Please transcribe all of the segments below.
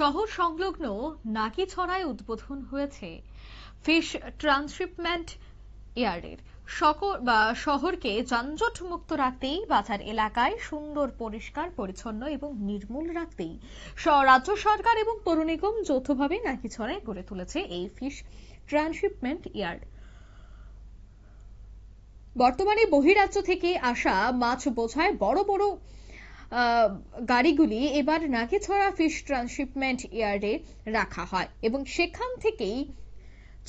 শহর সংলগ্ন নাকি নাকিছড়ায় উদ্বোধন হয়েছে। ফিশ ট্রান্সশিপমেন্ট ইয়ার্ডের বা শহরকে যানজট মুক্ত রাখতেই বাজার এলাকায় সুন্দর পরিষ্কার, পরিচ্ছন্ন এবং নির্মূল রাখতেই রাজ্য সরকার এবং পৌর নিগম যৌথভাবে নাকিছড়ায় গড়ে তুলেছে এই ফিশ ট্রান্সশিপমেন্ট ইয়ার্ড বর্তমানে বহিরাজ্য থেকে আসা মাছ বোঝায় বড় বড় গাড়িগুলি এবার নাগেছড়া ফিশ ট্রান্সশিপমেন্ট ইয়ার্ডে রাখা হয় এবং সেখান থেকেই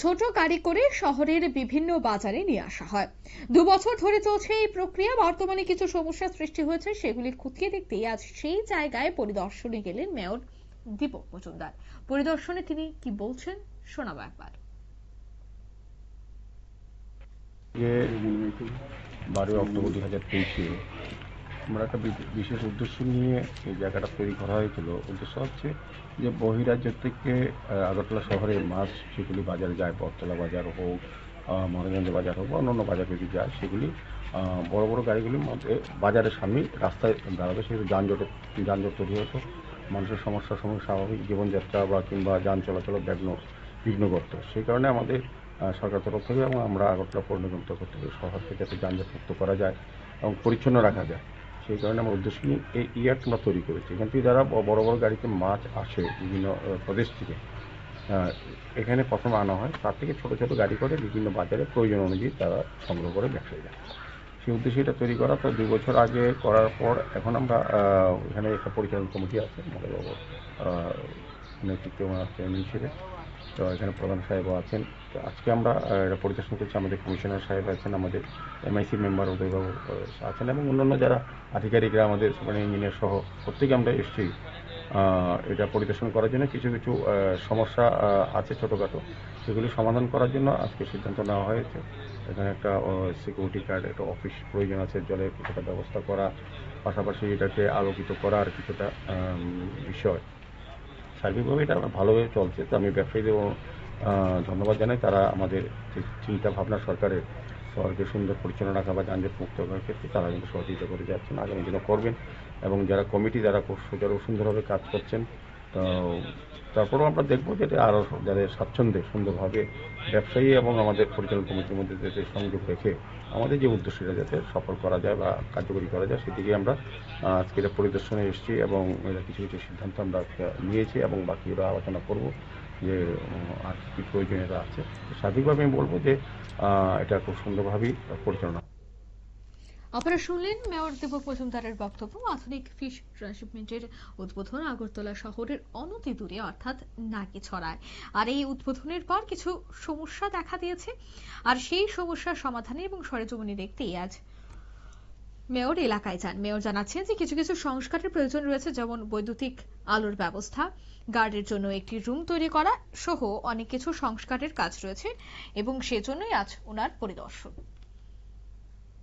ছোট গাড়ি করে শহরের বিভিন্ন বাজারে নিয়ে আসা হয়। দু বছর ধরে চলছে এই প্রক্রিয়া। বর্তমানে কিছু সমস্যার সৃষ্টি হয়েছে সেগুলি খতিয়ে দেখতে আজ সেই জায়গায় পরিদর্শনে গেলেন মেয়র দীপক মজুমদার। পরিদর্শনে তিনি কি বলছেন শোনাবো একবার। বারোই অক্টোবর দুই হাজার তেইশে আমরা একটা বিশেষ উদ্দেশ্য নিয়ে এই জায়গাটা তৈরি করা হয়েছিল। উদ্দেশ্য হচ্ছে যে বহিরাজ্য থেকে আগরতলা শহরে মাছ যেগুলি বাজারে যায় বটতলা বাজার হোক আহ, মহারাজগঞ্জ বাজার হোক বা অন্যান্য বাজার যদি যায় সেগুলি বড় বড় গাড়িগুলির মধ্যে বাজারের সামনে রাস্তায় দাঁড়াবে। সেগুলো যানজটের যানজট তৈরি হতো মানুষের সমস্যার সময় স্বাভাবিক জীবনযাত্রা বা কিংবা যান চলাচল বিঘ্ন বিঘ্ন করতো সেই কারণে আমাদের সরকার তরফ থেকে এবং আমরা আগরতলা পৌর নিগম তরফ থেকে শহরকে যাতে যানজট মুক্ত করা যায় এবং পরিচ্ছন্ন রাখা যায়। সেই কারণে আমরা উদ্দেশ্য নিয়ে এই ইয়ার্ড আমরা তৈরি করেছি। এখান থেকে যারা বড় বড় গাড়িতে মাছ আসে বিভিন্ন প্রদেশ থেকে এখানে প্রথমে আনা হয়। তার থেকে ছোট ছোট গাড়ি করে বিভিন্ন বাজারে প্রয়োজন অনুযায়ী তারা সংগ্রহ করে ব্যবসায়ী যায় সেই উদ্দেশ্যে এটা তৈরি করা। তো দুই বছর আগে করার পর এখন আমরা এখানে একটা পরিচালন কমিটি আছে মহাদেবাবু নেতৃত্বে ওনার চেয়ারম্যান হিসেবে। তো এখানে প্রধান সাহেবও আছেন। তো আজকে আমরা এটা পরিদর্শন করছি। আমাদের কমিশনার সাহেব আছেন, আমাদের এমআইসি মেম্বার উদয়বাবু আছেন এবং অন্যান্য যারা আধিকারিকরা, আমাদের সুপার ইঞ্জিনিয়ার সহ প্রত্যেকে আমরা এসেছি এটা পরিদর্শন করার জন্য। কিছু কিছু সমস্যা আছে ছোটোখাটো। সেগুলি সমাধান করার জন্য আজকে সিদ্ধান্ত নেওয়া হয়েছে। এখানে একটা সিকিউরিটি গার্ড একটা অফিস প্রয়োজন আছে, জলের কিছুটা ব্যবস্থা করা, পাশাপাশি এটাকে আলোকিত করার কিছুটা বিষয়। সার্বিকভাবে এটা ভালোভাবে চলছে। তো আমি ব্যবসায়ীদেরও ধন্যবাদ জানাই। তারা আমাদের চিন্তা ভাবনা সরকারের শহরকে সুন্দর পরিচালনা রাখা বা যানজট মুক্ত করার ক্ষেত্রে তারা কিন্তু সহযোগিতা করে যাচ্ছেন, আগামী দিনে করবেন। এবং যারা কমিটি, যারা সুচারু সুন্দরভাবে কাজ করছেন তো তারপরেও আমরা দেখব যে এটা আরও যাদের স্বাচ্ছন্দ্যে সুন্দরভাবে ব্যবসায়ী এবং আমাদের পরিচালন কমিটির মধ্যে যাতে সংযোগ রেখে আমাদের যে উদ্দেশ্যটা যাতে সফল করা যায় বা কার্যকরী করা যায়, সেদিকে আমরা আজকে এটা পরিদর্শনে এসেছি এবং কিছু কিছু সিদ্ধান্ত আমরা নিয়েছি এবং বাকিরা আলোচনা করব যে আর কী প্রয়োজনীয়তা আছে। স্বাভাবিকভাবে আমি বলব যে এটা খুব সুন্দরভাবেই পরিচালনা আপনারা শুনলেন মেয়র দীপক মজুমদারের বক্তব্য, আধুনিক ফিশ ট্রান্সশিপমেন্টের উদ্বোধন আগরতলা শহরের অনতি দূরে, অর্থাৎ নাকিছড়ায় আর এই উদ্বোধনের পর কিছু সমস্যা দেখা দিয়েছে, আর সেই সমস্যার সমাধানে এবং সরেজমিনে দেখতেই আজ মেয়র এলাকায় যান। মেয়র জানাচ্ছেন যে কিছু কিছু সংস্কারের প্রয়োজন রয়েছে, যেমন বৈদ্যুতিক আলোর ব্যবস্থা, গার্ডের জন্য একটি রুম তৈরি করা সহ অনেক কিছু সংস্কারের কাজ রয়েছে, এবং সেজন্যই আজ ওনার পরিদর্শন।